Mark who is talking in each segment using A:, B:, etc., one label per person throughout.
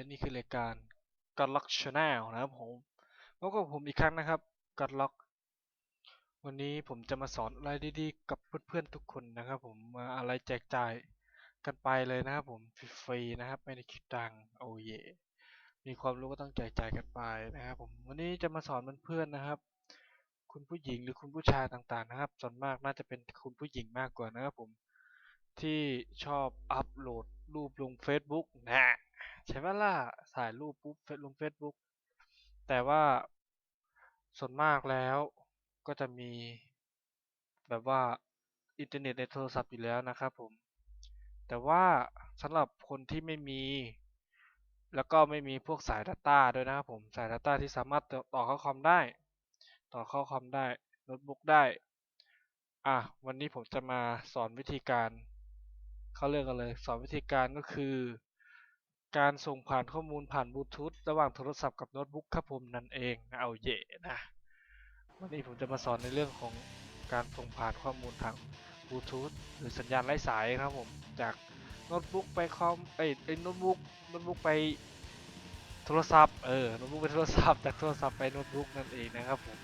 A: และนี่คือรายการกอดล็อกชาแนลนะครับผมพบกับผมอีกครั้งนะครับกอดล็อก วันนี้ผมจะมาสอนอะไรดีๆ กับเพื่อนๆทุกคนนะครับ ผมมาอะไรแจกจ่ายกันไปเลยนะครับผมฟรีๆนะครับไม่ได้คิดตังโอเยมีความรู้ก็ต้องแจกจ่ายกันไปนะครับ ผมวันนี้จะมาสอนเพื่อนๆนะครับ คุณผู้หญิงหรือคุณผู้ชายต่างๆ นะครับ ส่วนมากน่าจะเป็นคุณผู้หญิงมากกว่านะครับผมที่ชอบอัพโหลดรูปลง Facebook นะ ใช่ไหมล่ะถ่ายรูปปุ๊บเฟซลง Facebook แต่ว่าส่วนมากแล้วก็จะมีแบบว่าอินเทอร์เน็ตในโทรศัพท์อยู่แล้วนะครับผม แต่ว่าสำหรับคนที่ไม่มี แล้วก็ไม่มีพวกสาย Data ด้วยนะครับผม สาย Data ที่สามารถต่อต่อเข้าคอมได้ ต่อเข้าคอมได้โน้ตบุ๊กได้ อะ วันนี้ผมจะมาสอนวิธีการ เข้าเรื่องกันเลย สอนวิธีการก็คือ การส่งผ่านข้อมูลผ่านบลูทูธระหว่างโทรศัพท์กับโน้ตบุ๊กครับผมนั่นเองนะเอาเย่นะวันนี้ผมจะมาสอนในเรื่องของการส่งผ่านข้อมูลทางบลูทูธหรือสัญญาณไร้สายครับผมจากโน้ตบุ๊กไปคอมเอ้ยเอ้โน้ตบุ๊กโน้ตบุ๊กไปโทรศัพท์เออโน้ตบุ๊กไปโทรศัพท์จากโทรศัพท์ไปโน้ตบุ๊กนั่นเองนะครับผม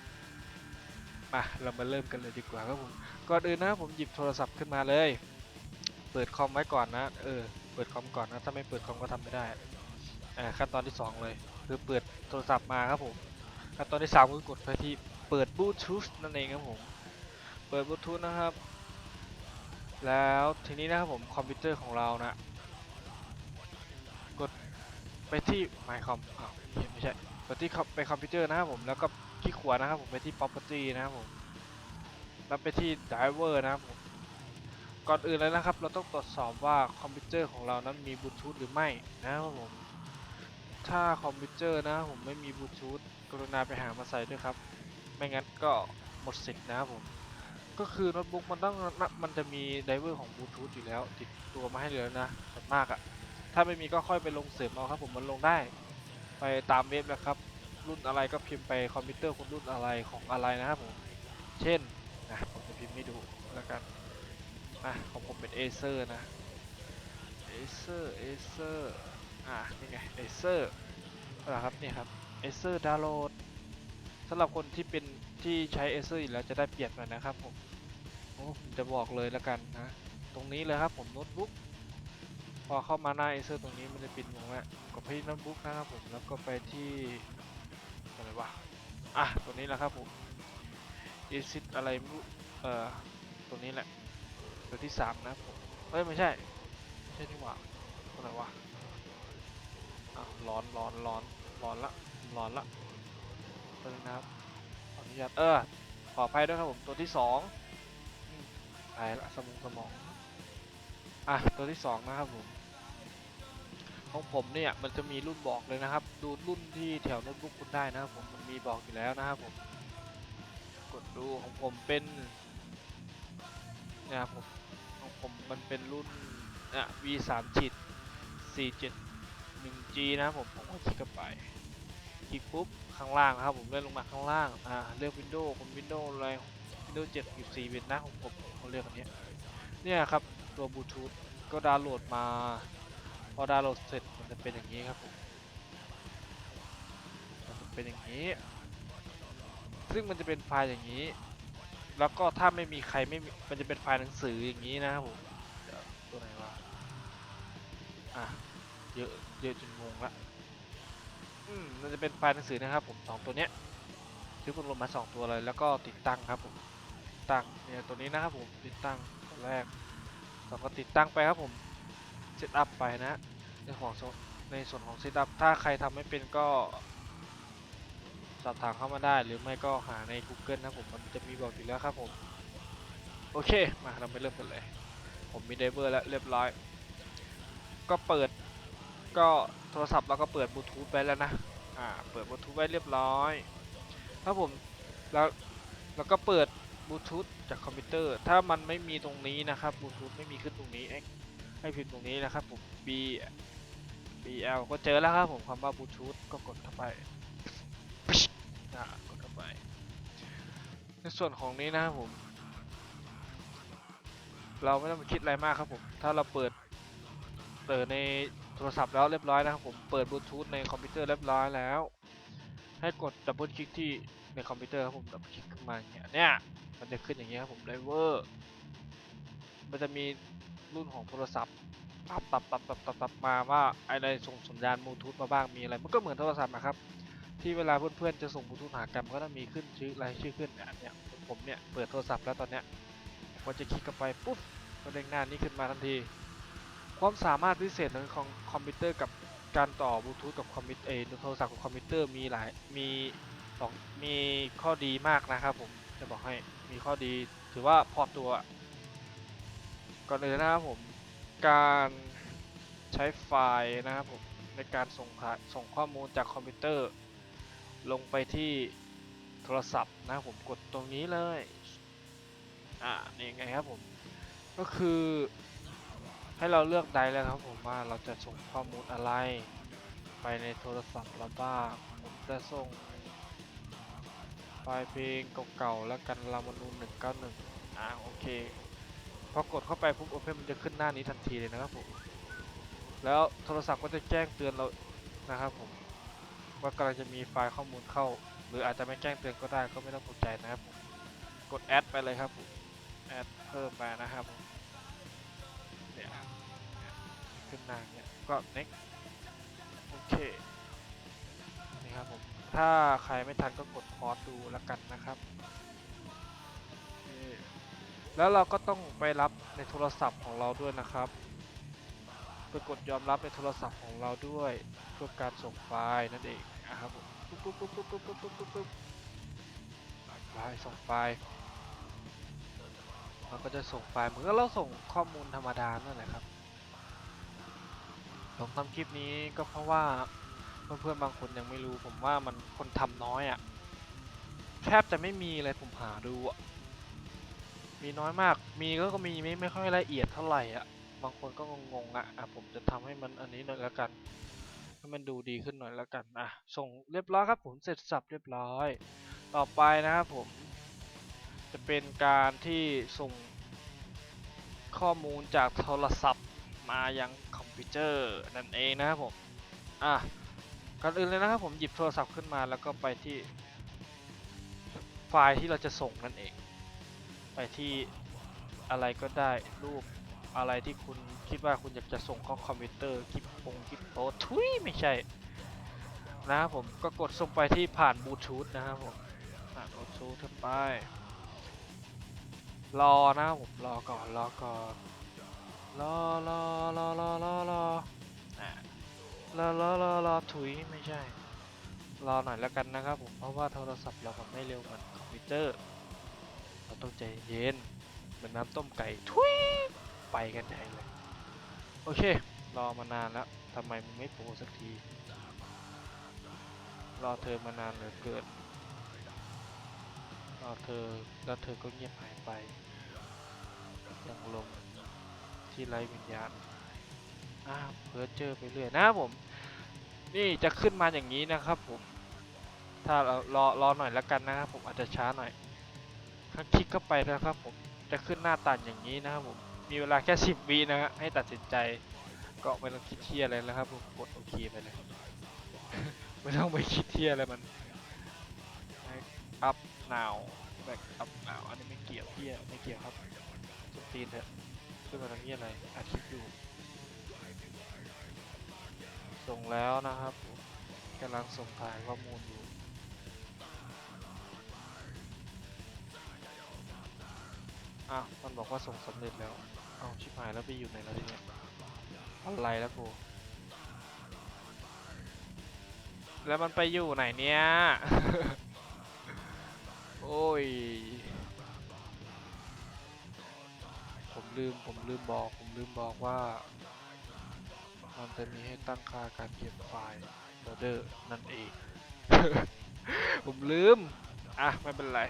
A: มาเรามาเริ่มกันเลยดีกว่าครับผมก่อนอื่นนะผมหยิบโทรศัพท์ขึ้นมาเลย ปิดคอมไว้ก่อนนะ เออ เปิดคอมก่อนนะ ถ้าไม่เปิดคอมก็ทำไม่ได้ อ่า ขั้นตอนที่สองเลย คือเปิดโทรศัพท์มาครับผม ขั้นตอนที่สามคือกดไปที่เปิดบลูทูธนั่นเองครับผม เปิดบลูทูธนะครับ แล้วทีนี้นะครับผมคอมพิวเตอร์ของเรานะ กดไปที่ My Com อ้าวไม่ใช่ กดที่ไปคอมพิวเตอร์นะครับผม แล้วก็คลิกขวานะครับผมไปที่ Property นะครับผม แล้วไปที่ Driver นะครับผม ก่อนอื่นเลยนะครับ เราต้องตรวจสอบว่าคอมพิวเตอร์ของเรานั้นมีบลูทูธหรือไม่นะครับผม ถ้าคอมพิวเตอร์นะผมไม่มีบลูทูธกรุณาไปหามาใส่ด้วยครับ ไม่งั้นก็หมดสิทธิ์นะครับผม ก็คือโน้ตบุ๊กมันต้องมันจะมีไดเวอร์ของบลูทูธอยู่แล้ว ติดตัวมาให้เลยนะส่วนมากอะ่ะถ้าไม่มีก็ค่อยไปลงเสริมเอาครับผมมันลงได้ ไปตามเว็บนะครับรุ่นอะไรก็พิมพ์ไปคอมพิวเตอร์คุณรุ่นอะไรของอะไรนะครับผม เช่นนะผมจะพิมพ์ให้ดูแล้วกัน อะของผมเป็น Acer นะ Acer Acer อะนี่ไง Acer นะครับนี่ครับ Acer Download สำหรับคนที่เป็นที่ใช้ Acer อยู่แล้วจะได้เปรียบหน่อยนะครับผมโอ้ผมจะบอกเลยแล้วกันนะ ตรงนี้เลยครับผมโน้ตบุ๊กพอเข้ามาหน้า Acer ตรงนี้มันจะปิดวงแล้วกดไปที่โน้ตบุ๊กนะครับผมแล้วก็ไปที่อะไรวะอะตัวนี้แหละครับผม e s i t อะไรไม่รู้เอ่อตัวนี้แหละ ตัวที่สามนะผมเอ้ย ไม่ใช่ไม่ใช่นี่หว่าตัวไหนวะอ้าร้อนร้อนร้อนร้อนละร้อนละตัวนี้นะครับขออนุญาตเออขออภัยด้วยครับผมตัวที่สองอืมตายละสมองสมองอะตัวที่สองนะครับผมของผมเนี่ยมันจะมีรุ่นบอกเลยนะครับ ดูรุ่นที่แถวโน้ตบุ๊กคุณได้นะครับผมมันมีบอกอยู่แล้วนะครับผมกดดูของผมเป็นนะครับผม ผมมันเป็นรุ่นอะ V 3จิต47 1G นะครับผมผมก็คลิกเข้าไปคลิกปุ๊บข้างล่างนะครับผมเลื่อนลงมาข้างล่างอ่าเลือก Windows ผม Windows อะไร Windows 7 14บิตนะของผมเขาเลือกอันนี้เนี่ยครับตัวบลูทูธก็ดาวน์โหลดมา พอดาวน์โหลดเสร็จมันจะเป็นอย่างนี้ครับผมมันเป็นอย่างนี้ ซึ่งมันจะเป็นไฟล์อย่างนี้ แล้วก็ถ้าไม่มีใครไม่มีมันจะเป็นไฟล์หนังสืออย่างนี้นะครับผมตัวไหนวะอะเยอะเยอะจนงงละอืมมันจะเป็นไฟล์หนังสือนะครับ ผมสองตัวเนี้ยที่คุณลงมาสองตัวเลยแล้วก็ติดตั้งครับผมติดตั้งเนี่ยตัวนี้นะครับผมติดตั้งตัวแรกสองก็ติดตั้งไปครับผมเซตอัพไปนะในของในส่วนของเซตอัพถ้าใครทำไม่เป็นก็ สอบถามเข้ามาได้ หรือไม่ก็หาใน Google นะผมมันจะมีบอกอยู่แล้วครับผม โอเค มาเราไปเริ่มกันเลย ผมมีไดเวอร์แล้วเรียบร้อย ก็เปิดก็โทรศัพท์เราก็เปิดบลูทูธไปแล้วนะ อ่า เปิดบลูทูธไว้เรียบร้อยครับผมแล้วแล้วก็เปิดบลูทูธจากคอมพิวเตอร์ ถ้ามันไม่มีตรงนี้นะครับบลูทูธไม่มีขึ้นตรงนี้ให้ให้พิมพ์ตรงนี้นะครับผม B BL ก็เจอแล้วครับผมคำว่าบลูทูธก็กดเข้าไป อะกดเข้าไป ในส่วนของนี้นะครับผม เราไม่ต้องไปคิดอะไรมากครับผม ถ้าเราเปิดเปิดในโทรศัพท์แล้วเรียบร้อยนะครับผม เปิดบลูทูธในคอมพิวเตอร์เรียบร้อยแล้ว ให้กดดับเบิลคลิกที่ในคอมพิวเตอร์ครับผมดับเบิลคลิกขึ้นมาอย่างเงี้ยเนี่ยมันจะขึ้นอย่างเงี้ยครับผมไดเวอร์มันจะมีรุ่นของโทรศัพท์ปับปับปับปับปับปับมาว่าอะไรส่งสัญญาณบลูทูธมาบ้างมีอะไร มันก็เหมือนโทรศัพท์นะครับ ที่เวลาเพื่อนๆจะส่งบูทูธหากันมันก็จะมีขึ้นชื่อรายชื่อขึ้นเนี่ยเนี่ยผมเนี่ยเปิดโทรศัพท์แล้วตอนเนี้ยพอจะคลิกเข้าไปปุ๊บก็เด้งหน้านี้ขึ้นมาทันที ความสามารถพิเศษของคอมพิวเตอร์กับการต่อบลูทูธกับคอมพิวเตอร์โทรศัพท์กับคอมพิวเตอร์มีหลายมีสองมีข้อดีมากนะครับผมจะบอกให้มีข้อดีถือว่าพอตัวก่อนอื่นนะครับผมการใช้ไฟล์นะครับผมในการส่งส่งข้อมูลจากคอมพิวเตอร์ ลงไปที่โทรศัพท์นะผมกดตรงนี้เลย อ่านี่ไงครับผม ก็คือให้เราเลือกไดแล้วครับผมว่าเราจะส่งข้อมูลอะไร ไปในโทรศัพท์เราบ้างผมจะส่งไฟล์เพลงเก่าๆแล้วกันรามนูน191 อ่าโอเค พอกดเข้าไปปุ๊บโอเพนมันจะขึ้นหน้านี้ทันทีเลยนะครับผม แล้วโทรศัพท์ก็จะแจ้งเตือนเรานะครับผม ว่ากำลังจะมีไฟล์ข้อมูลเข้า หรืออาจจะไม่แจ้งเตือนก็ได้ก็ไม่ต้องตกใจนะครับผมกดแอดไปเลยครับผมแอดเพิ่มไปนะครับผมเนี่ยขึ้นหน้าเนี่ยก็ next โอเคนี่ครับผมถ้าใครไม่ทันก็กดพอสดูแล้วกันนะครับแล้วเราก็ต้องไปรับในโทรศัพท์ของเราด้วยนะครับไปกดยอมรับในโทรศัพท์ของเราด้วย เพื่อการส่งไฟล์นั่นเองนะครับผมปุ๊บปุ๊บปุ๊บปุ๊บปุ๊บปุ๊บปุ๊บปุ๊บไฟล์ส่งไฟล์เราก็จะส่งไฟล์เหมือนกับเราส่งข้อมูลธรรมดานั่นแหละครับผมทำคลิปนี้ก็เพราะว่าเพื่อนๆบางคนยังไม่รู้ผมว่ามันคนทำน้อยอะ่ะแทบจะไม่มีเลยผมหาดูอะ่ะมีน้อยมาก มีก็ก็มีไม่ไม่ค่อยละเอียดเท่าไหร่อะ บางคนก็งงๆอะอะผมจะทำให้มันอันนี้หน่อยแล้วกัน ให้มันดูดีขึ้นหน่อยแล้วกันอะส่งเรียบร้อยครับผมเสร็จสับเรียบร้อย ต่อไปนะครับผม จะเป็นการที่ส่งข้อมูลจากโทรศัพท์มายังคอมพิวเตอร์นั่นเองนะครับผมอะก่อนอื่นเลยนะครับผมหยิบโทรศัพท์ขึ้นมาแล้วก็ไปที่ไฟล์ที่เราจะส่งนั่นเอง ไปที่อะไรก็ได้รูป อะไรที่คุณคิดว่าคุณอยากจะส่งเข้าคอมพิวเตอร์คลิปปงคลิปโพสทุยไม่ใช่นะครับผมก็กดส่งไปที่ผ่านบลูทูธนะครับผมผ่านบลูทูธขึ้นไป รอนะครับผมรอก่อนรอก่อนรอรอรอรอรอรอรอรอรอรอถุยไม่ใช่ รอหน่อยแล้วกันนะครับผมเพราะว่าโทรศัพท์เรามันไม่เร็วเหมือนคอมพิวเตอร์ เราต้องใจเย็นเหมือนน้ำต้มไก่ ทุย ไปกันใหญ่เลย โอเค รอมานานแล้วทำไมมึงไม่โปรสักที รอเธอมานานเหลือเกินรอเธอแล้วเธอก็เงียบหายไปอย่างลมที่ไร้วิญญาณอ้าเพ้อเจอไปเรื่อยนะผม นี่จะขึ้นมาอย่างนี้นะครับผม ถ้าเรารอรอหน่อยแล้วกันนะครับผมอาจจะช้าหน่อยถ้าคลิกเข้าไปนะครับผมจะขึ้นหน้าต่าอย่างนี้นะครับผม มีเวลาแค่ 10วินะฮะให้ตัดสินใจ ก็ไม่ต้องคิดเที่ยอะไรแล้วครับผมกดโอเคไปเลย ไม่ต้องไปคิดเที่ยอะไรมัน up now back up now อันนี้ไม่เกี่ยวเที่ยไม่เกี่ยวครับสุดตีนเถอะขึ้นมาทำเนี้ยอะไรอาคลิปอยู่ส่งแล้วนะครับผมกำลังส่งถ่ายข้อมูลอยู่อ้าวมันบอกว่าส่งสำเร็จแล้ว เอาชิบหายแล้วไปอยู่ไหนแล้วทีเนี้ยอะไรแล้วกูแล้วมันไปอยู่ไหนเนี่ย โอ้ย ผมลืม ผมลืมบอก ผมลืมบอกว่า มันจะมีให้ตั้งค่าการเก็บไฟล์โฟลเดอร์นั่นเอง ผมลืม อะ ไม่เป็นไร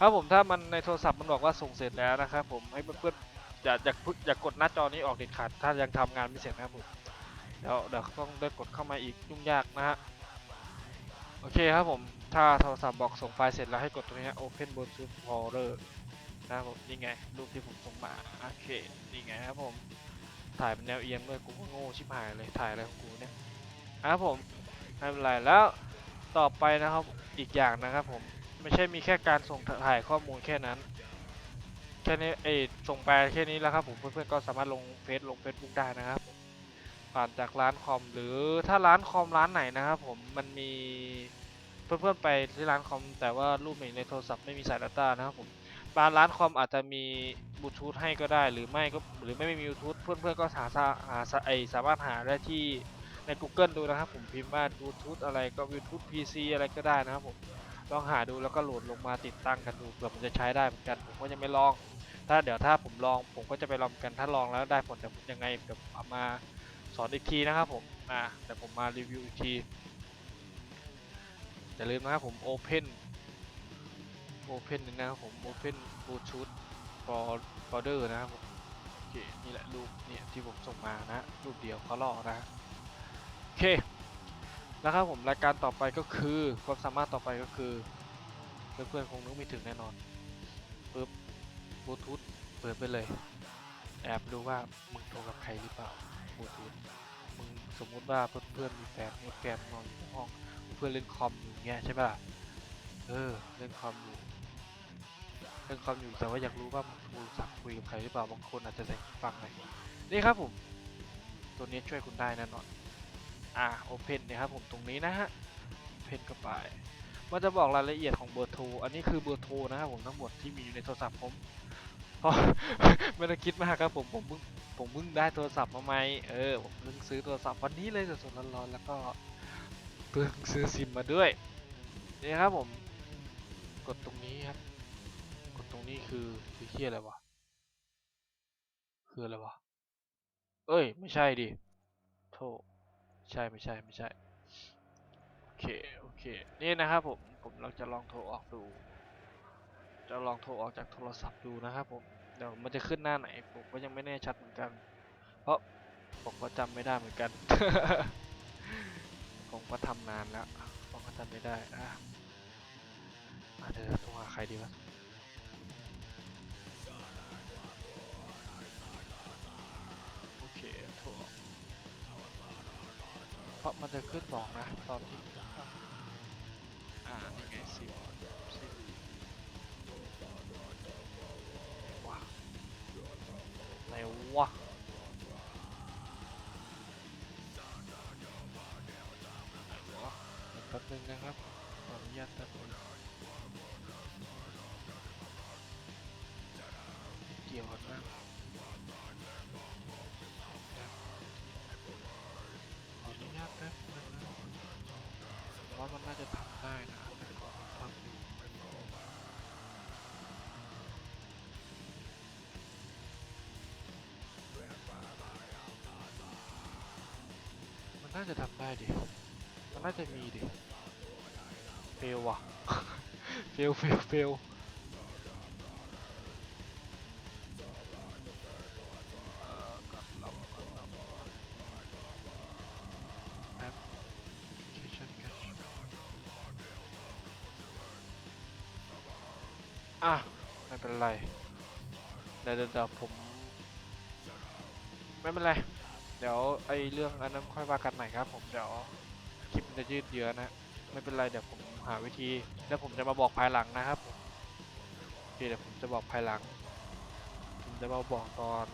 A: ครับผมถ้ามันในโทรศัพท์มันบอกว่าส่งเสร็จแล้วนะครับผมให้เพื่อน อย่าอย่าพึ่งอย่ากดหน้าจอนี้ออกเด็ดขาดถ้ายังทำงานไม่เสร็จนะครับผมเดี๋ยวเดี๋ยวต้องได้กดเข้ามาอีกยุ่งยากนะฮะโอเคครับผมถ้าโทรศัพท์บอกส่งไฟล์เสร็จแล้วให้กดตรงนี้ Open Bluetooth Folder นะครับผมนี่ไงรูปที่ผมส่งมาโอเคนี่ไงครับผมถ่ายเป็นแนวเอียงด้วยกูก็โง่ชิบหายเลยถ่ายอะไรของกูเนี่ยนะครับผมไม่เป็นไรแล้วต่อไปนะครับอีกอย่างนะครับผมไม่ใช่มีแค่การส่งถ่ายข้อมูลแค่นั้น แค่นี้เอส่งไปแค่นี้แล้วครับผมเพื่อนๆก็สามารถลงเฟซลงเฟซบุ๊กได้นะครับผ่านจากร้านคอมหรือถ้าร้านคอมร้านไหนนะครับผมมันมีเพื่อนๆไปที่ร้านคอมแต่ว่ารูปเห็นในโทรศัพท์ไม่มีสาย Data นะครับผมบางร้านคอมอาจจะมีบลูทูธให้ก็ได้หรือไม่ก็หรือไม่มีบลูทูธเพื่อนๆก็หาหาสาไอสามารถหาได้ที่ใน Google ดูนะครับผมพิมพ์ว่าบลูทูธอะไรก็บลูทูธ PC อะไรก็ได้นะครับผม ลองหาดูแล้วก็โหลดลงมาติดตั้งกันดูเผื่อมันจะใช้ได้เหมือนกันผมก็ยังไม่ลอง ถ้าเดี๋ยวถ้าผมลองผมก็จะไปลองกันถ้าลองแล้วได้ผลเดี๋ยวผมยังไงเดี๋ยวเอามาสอนอีกทีนะครับผมอ่าเดี๋ยวผมมารีวิวอีกทีอย่าลืมนะครับผม Open Open นี่นะครับผม Open Bluetooth for border นะครับผมโอเคนี่แหละรูปเนี่ยที่ผมส่งมานะรูปเดียวเขาลอกนะโอเค นะครับผมรายการต่อไปก็คือความสามารถต่อไปก็คือเพื่อนๆคงนึกไม่ถึงแน่นอนปึ๊บบลูทูธเปิดไปเลย แอบดูว่ามึงโทรกับใครหรือเปล่าบลูทูธมึงสมมุติว่าเพื่อนๆมีแฟนมีแฟนนอนอยู่ในห้องเพื่อนเล่นคอมอยู่างเงี้ยใช่ปะล่ะเออเล่นคอมอยู่เล่นคอมอยู่แต่ว่าอยากรู้ว่ามึงโทรศัพท์คุยกับใครหรือเปล่าบางคนอาจจะใส่ฟังอะไรนี่ครับผม ตัวนี้ช่วยคุณได้แน่นอน อ่าโอเพนเนี่ยครับผมตรงนี้นะฮะเพนเข้าไปมันจะบอกรายละเอียดของเบอร์โทร อันนี้คือเบอร์โทรนะครับผมทั้งหมดที่มีอยู่ในโทรศัพท์ผมเพราะไม่ต้คิดมากครับผมผมเพิ่งผมเพิ่งได้โทรศัพท์มาใหม่เออผมเพิ่งซื้อโทรศัพท์วันนี้เลยสดๆร้อนๆแล้วก็เพิ่งซื้อซิมมาด้วยนี่ครับผม กดตรงนี้ครับ กดตรงนี้คือคือเฮียอะไรวะคืออะไรวะเอ้ย ไม่ใช่ดิโทษ ใช่ไม่ใช่ไม่ใช่โอเคโอเคนี่นะครับผมผมเราจะลองโทรออกดู จะลองโทรออกจากโทรศัพท์ดูนะครับผมเดี๋ยวมันจะขึ้นหน้าไหนผมก็ยังไม่แน่ชัดเหมือนกัน เพราะผมก็จำไม่ได้เหมือนกันผมก็ทำนานแล้วผมก็จำไม่ได้อะเดี๋ยวโทรหาใครดีวะ เพราะมันจะขึ้นบอกนะตอนที่อ่านี่ไง ว่ามันน่าจะทำได้นะทำดูมันน่าจะทำได้ดิ มันน่าจะมีดิ เฟลว่ะ เฟล เฟล เฟล เดี๋ยวผม ไม่เป็นไร เดี๋ยวไอเรื่องอันนั้นค่อยว่ากันใหม่ครับ ผมเดี๋ยวคลิปมันจะยืดเยื้อนะ ไม่เป็นไรเดี๋ยวผมหาวิธี แล้วผมจะมาบอกภายหลังนะครับผมโอเคเดี๋ยวผมจะบอกภายหลัง ผมจะมาบอกตอน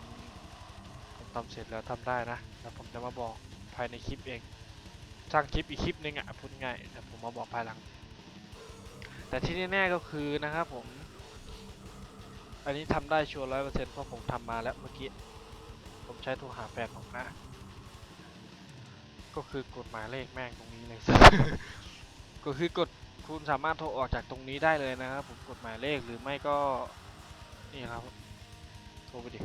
A: ผมทำเสร็จแล้วทำได้นะแล้วผมจะมาบอกภายในคลิปเองสร้างคลิปอีกคลิปนึงอะพูดง่ายเดี๋ยวผมมาบอกภายหลัง แต่ที่แน่ๆก็คือนะครับผม อันนี้ทำได้ชัวร์ร้อยเปอร์เซ็นต์เพราะผมทำมาแล้วเมื่อกี้ ผมใช้โทรหาแฟนผมนะ ก็คือกดหมายเลขแม่งตรงนี้เลย ก็คือกดคุณสามารถโทรออกจากตรงนี้ได้เลยนะครับ ผมกดหมายเลขหรือไม่ก็ นี่ครับ โทรไปดิ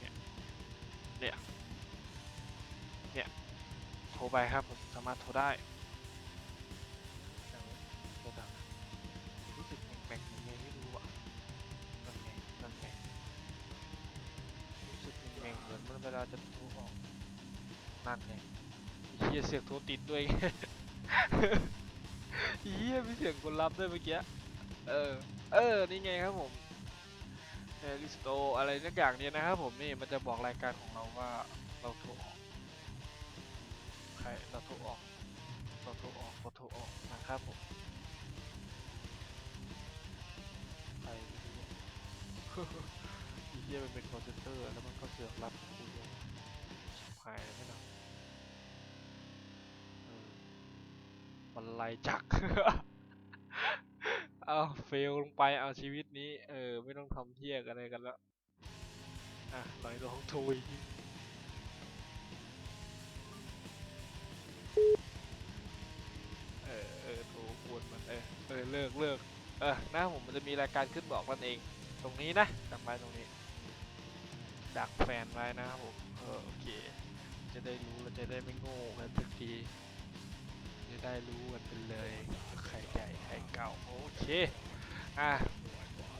A: เนี่ย เนี่ย เนี่ย โทรไปครับผมสามารถโทรได้ เวลาจะโทรออกนั่นไงเฮียเสียงโทรติดด้วยเฮียมีเสียงคนรับด้วยเมื่อกี้เออ เออ นี่ไงครับผมในลิสโตอะไรสักอย่างเนี่ยนะครับผมนี่มันจะบอกรายการของเราว่าเราโทรออกใครเราโทรออกเราโทรออกเราโทรออกนะครับผมใครไม่เหี้ยมันเป็นคอเซนเตอร์แล้วมันก็เสือกรับ หายไม่หรอกเออมันไล่จักเอาเฟลลงไปเอาชีวิตนี้ เออ ไม่ต้องทำเที่ยกอะไรกันแล้วอะหน่อยลองทรอีกทีเออ เออโทรกวนมัน เออ เออ เลิกเลิกเออหน้าผมมันจะมีรายการขึ้นบอกนั่นเอง ตรงนี้นะจำไว้ตรงนี้ ดักแฟนไว้นะครับผม เออ โอเค จะได้รู้แล้วจะได้ไม่โง่กันสักทีจะได้รู้กันไปเลยว่ใครใหญ่ใครเก่าโอเคอะ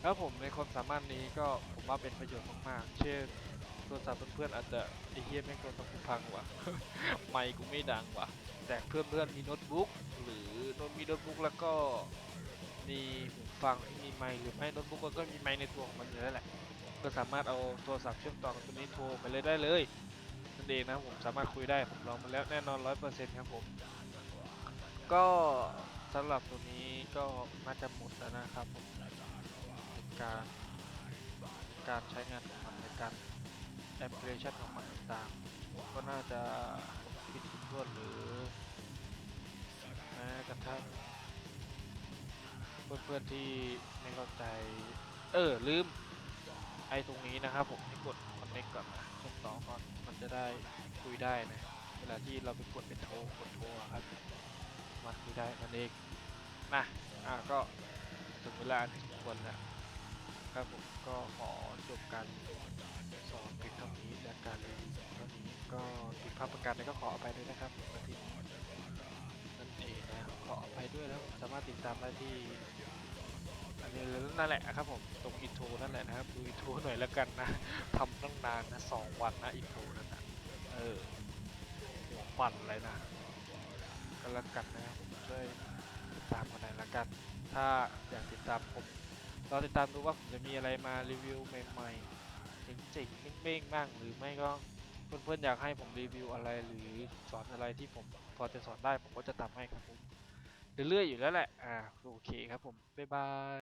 A: แล้วผมในความสามารถนี้ก็ผมว่าเป็นประโยชน์มากๆ เช่นโทรศัพท์เพื่อนๆอาจจะไอเฮียแม่งโทรศัพท์กูพังว่ะไมค์กูไม่ดังว่ะ แต่เพื่อนๆมีโน้ตบุ๊กหรือโน้ตมีโน้ตบุ๊กแล้วก็มีหูฟังที่มีไมค์หรือไม่โน้ตบุ๊กก็มีไมค์ในตัวของมันอยู่แล้วแหละก็สามารถเอาโทรศัพท์เชื่อมต่อกับตัวนี้โทรไปเลยได้เลย เองนะผมสามารถคุยได้ผมลองมาแล้วแน่นอนร้อยเปอร์เซ็นต์ครับผม ก็สำหรับตัวนี้ก็น่าจะหมดแล้วนะครับผมการการใช้งานของมันในการแอปพลิเคชันของมันต่างๆก็น่าจะคิดถ้วนหรือแม้กระทั่งเพื่อนๆที่ไม่เข้าใจ เออลืมไอ้ตรงนี้นะครับผมให้กด connect ก่อนนะเชื่อมต่อก่อนมันจะได้คุยได้นะ เวลาที่เราไปกดเป็นโทรกดโทรครับมันคุยได้นั่นเองนะอะก็ถึงเวลาที่ควรแล้วครับผมก็ขอจบการสอนเพียงเท่านี้และการเรียนเท่านี้ก็ผิดพลาดประการใดก็ขออภัยด้วยนะครับวันที่นั่นเองนะขออภัยด้วยแล้วสามารถติดตามได้ที่ อันนี้นั่นแหละครับผมตรงอินโทรนั่นแหละนะครับดูอินโทรหน่อยแล้วกันนะทำตั้งนานนะสองวันนะอินโทรนั่นนะเออหัวปั่นเลยนะก็แล้วกันนะครับผมช่วยติดตามกันหน่อยละกัน ถ้าอยากติดตามผมเรอติดตามดูว่าผมจะมีอะไรมารีวิวใหม่ๆเจ๋งๆเบ้งๆบ้างหรือไม่ก็เพื่อนๆอยากให้ผมรีวิวอะไรหรือสอนอะไรที่ผมพอจะสอนได้ผมก็จะทำให้ครับผมเรื่อยๆอยู่แล้วแหละ อ่า โอเคครับผม บ๊ายบาย